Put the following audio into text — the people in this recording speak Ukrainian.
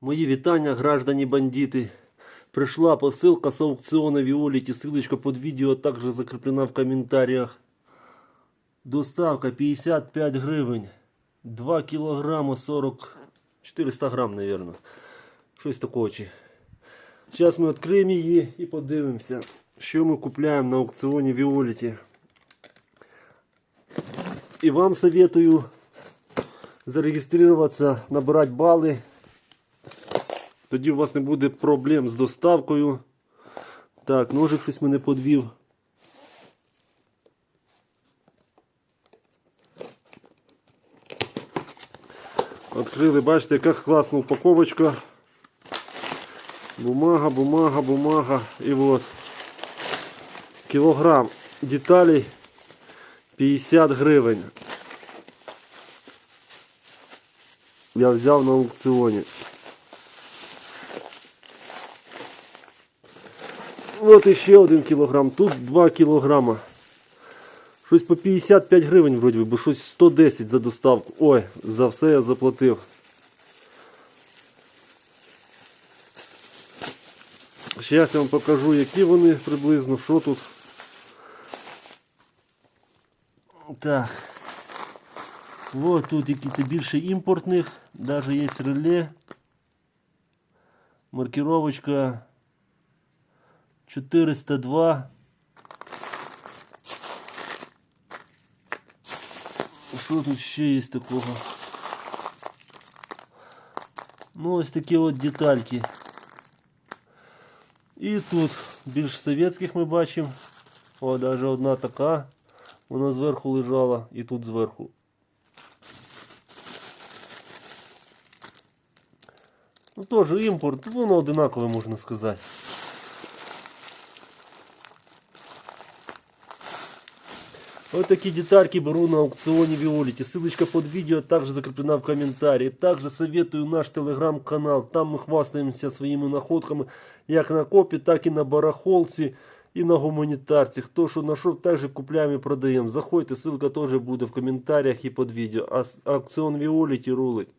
Мої вітання, граждані бандити. Пришла посылка с аукциона Виолити. Ссылочка под видео также закреплена в комментариях. Доставка 55 гривень. 2 кілограма 40... 400 грам, наверное. Щось такого. чи. Зараз ми відкриємо її і подивимося, що ми купляємо на аукціоні Віоліті. І вам советую зареєструватися, набирати бали. Тоді у вас не буде проблем з доставкою. Так, ножик щось мене подвів. Відкрили, бачите, яка класна упаковочка. Бумага, бумага, бумага. І от кілограм деталей 50 гривень. Я взяв на аукціоні. От іще один кілограм. Тут 2 кілограма. Щось по 55 гривень вроді, бо щось 110 за доставку. Ой, за все я заплатив. Зараз я вам покажу, які вони приблизно, що тут. Так. Вот тут які-то більше імпортних, даже є реле. Маркировочка 402. Що тут ще є такого? Ну, ось такі от детальки. І тут більш совєтських ми бачимо. О, даже одна така. Вона зверху лежала і тут зверху. Ну теж імпорт, воно одинакове можна сказати. Вот такие детальки беру на аукционе Виолити. Ссылочка под видео также закреплена в комментарии. Также советую наш телеграм-канал. Там мы хвастаемся своими находками як на копі, так і на барахолці і на гуманітарці. Хто що знайшов, також купляємо і продаємо. Заходьте, ссылка теж буде в коментарях і під відео. А с- аукціон Віоліті рулить.